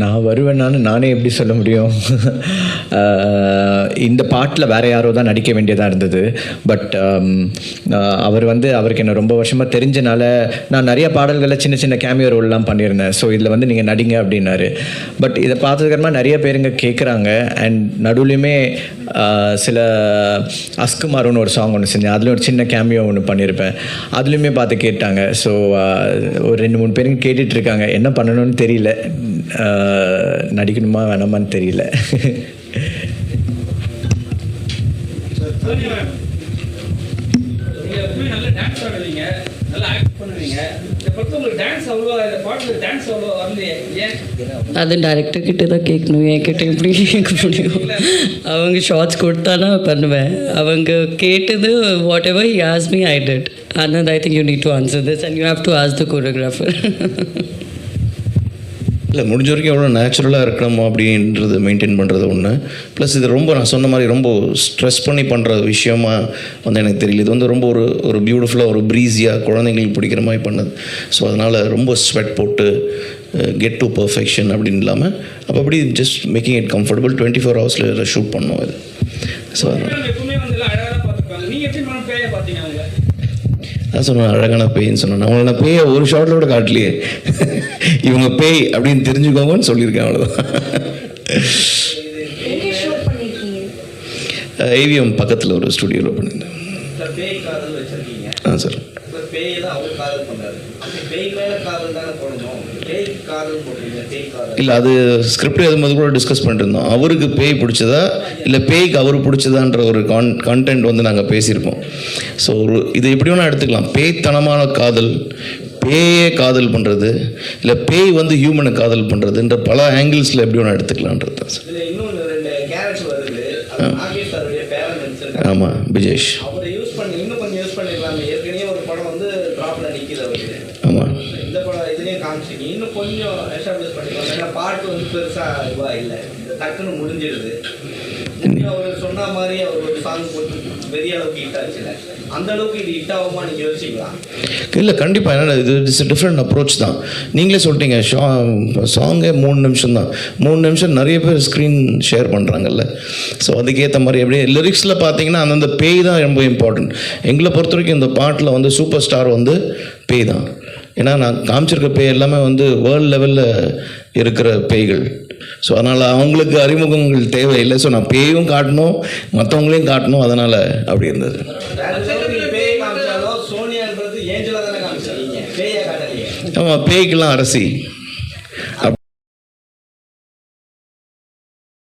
நான் வருவேன்னான்னு நானே எப்படி சொல்ல முடியும்? இந்த பாட்டில் வேற யாரோ தான் நடிக்க வேண்டியதாக இருந்தது. பட் um, அவர் வந்து அவருக்கு என்ன ரொம்ப வருஷமாக தெரிஞ்சனால நான் நிறைய பாடல்களில் சின்ன சின்ன கேமியோ ரோல்லாம் பண்ணியிருந்தேன். ஸோ இதில் வந்து நீங்கள் நடிங்க அப்படின்னாரு. பட் இதை பார்த்ததுக்கப்புறமா நிறைய பேருங்க கேட்குறாங்க அண்ட் நடுவுலையுமே சில அஸ்குமார்னு ஒரு சாங் ஒன்று செஞ்சேன். அதில் ஒரு சின்ன கேமியோ ஒன்று பண்ணியிருப்பேன். அதுலேயுமே பார்த்து கேட்டாங்க. ஸோ ஒரு ரெண்டு மூணு பேருங்க கேட்டுட்ருக்காங்க என்ன பண்ணணும்னு தெரியல. நடிக்கணுமா வேணாமான்னு தெரியல. அது டேரக்டர் கிட்ட தான் கேட்கணும். என்கிட்ட எப்படி கேட்க முடியும்? அவங்க ஷார்ட்ஸ் கொடுத்தானா பண்ணுவேன். அவங்க கேட்டது whatever he ask me I did and I think you need to answer this and you have to ask the choreographer இல்லை முடிஞ்ச வரைக்கும் எவ்வளோ நேச்சுரலாக இருக்கணுமோ அப்படின்றது மெயின்டைன் பண்ணுறது ஒன்று ப்ளஸ் இது ரொம்ப நான் சொன்ன மாதிரி ரொம்ப ஸ்ட்ரெஸ் பண்ணி பண்ணுற விஷயமா வந்து எனக்கு தெரியல. இது வந்து ரொம்ப ஒரு ஒரு பியூட்டிஃபுல்லாக ஒரு ப்ரீஸியாக குழந்தைங்களுக்கு பிடிக்கிற மாதிரி பண்ணது. ஸோ அதனால் ரொம்ப ஸ்வெட் போட்டு கெட் டு பர்ஃபெக்ஷன் அப்படின்னு இல்லாமல் அப்போ அப்படி just making it comfortable twenty four ஹவர்ஸில் ஷூட் பண்ணோம் இது. ஸோ அதனால். அதான் சொன்னேன் அழகான பேய்ன்னு சொன்னேன். அவங்கள நான் பேயை ஒரு ஷாட்டில் கூட காட்டலையே. இவங்க பேய் அப்படின்னு தெரிஞ்சுக்கோங்கன்னு சொல்லியிருக்கேன் அவ்வளோதான் எங்கே ஷூட் பண்ணிருக்கீங்க? ஏவிஎம் பக்கத்தில் ஒரு ஸ்டுடியோவில் பண்ணியிருந்தேன். ஆ சார் சார் பேய் தான் அவர் காதல் அந்த பேய் மேல காதல் தானே போடணும்? பேய் காதல் போடுறீங்க பேய் காதல். இல்லை அது ஸ்கிரிப்ட் எழுதும்போது கூட டிஸ்கஸ் பண்ணிட்டு இருந்தோம் அவருக்கு பேய் பிடிச்சதா? இல்லை பேய்க்கு அவர் பிடிச்சதான்ற ஒரு கான் கான்டென்ட் வந்து நாங்கள் பேசியிருப்போம். ஸோ ஒரு இது எப்படி வேணால் எடுத்துக்கலாம். பேய்த்தனமான காதல் பேயே காதல் பண்ணுறது இல்லை பேய் வந்து ஹியூமனை காதல் பண்ணுறதுன்ற பல ஆங்கிள்ஸில் எப்படி வேணால் எடுத்துக்கலான்றது தான் சார் இதுல இன்னொன்று ரெண்டு கேரக்டர் வருது அது நாகேஷ் சாருடைய பேரன் நடிச்சிருக்காரு ஆமாம் பிஜேஷ் அவரை யூஸ் பண்ணி இன்னும் கொஞ்சம் யூஸ் பண்ணிருக்கலாமே ஏற்கனவே ஒரு படம் வந்து டிராப்ல நிக்குது அவருக்கு ஆமாம் காமிச்சிங்க இன்னும் கொஞ்சம் எஸ்டாப்ளிஷ் பண்ணிக்கலாம் ஏன்னா பாட்டு வந்து பெருசா இதுவா இல்லை. டக்குன்னு முடிஞ்சிடுது அவர் சொன்ன மாதிரி அவர் ஒரு சாங் போட்டு பெரிய அளவுக்கு ஹிட் ஆச்சுல. அந்த அளவுக்கு இது ஹிட் ஆகுமா நீங்க யோசிச்சிங்களா இல்லை கண்டிப்பாக என்னடா இது இட்ஸ் டிஃப்ரெண்ட் அப்ரோச் தான். நீங்களே சொல்லிட்டீங்க ஷா சாங்கே மூணு நிமிஷம் தான். மூணு நிமிஷம் நிறைய பேர் ஸ்க்ரீன் ஷேர் பண்ணுறாங்கல்ல ஸோ அதுக்கேற்ற மாதிரி அப்படியே லிரிக்ஸில் பார்த்தீங்கன்னா அந்தந்த பேய் தான் ரொம்ப இம்பார்ட்டன்ட் எங்களை பொறுத்த வரைக்கும் இந்த பாட்டில் வந்து சூப்பர் ஸ்டார் வந்து பேய் தான். ஏன்னா நான் காமிச்சிருக்க பேய் எல்லாமே வந்து வேர்ல்டு லெவலில் இருக்கிற பேய்கள். ஸோ அதனால் அவங்களுக்கு அறிமுகங்கள் தேவையில்லை. ஸோ நான் பேயும் காட்டணும் மற்றவங்களையும் காட்டணும். அதனால் அப்படி இருந்தது. ஆமாம் பேய்க்கெல்லாம் அரசி.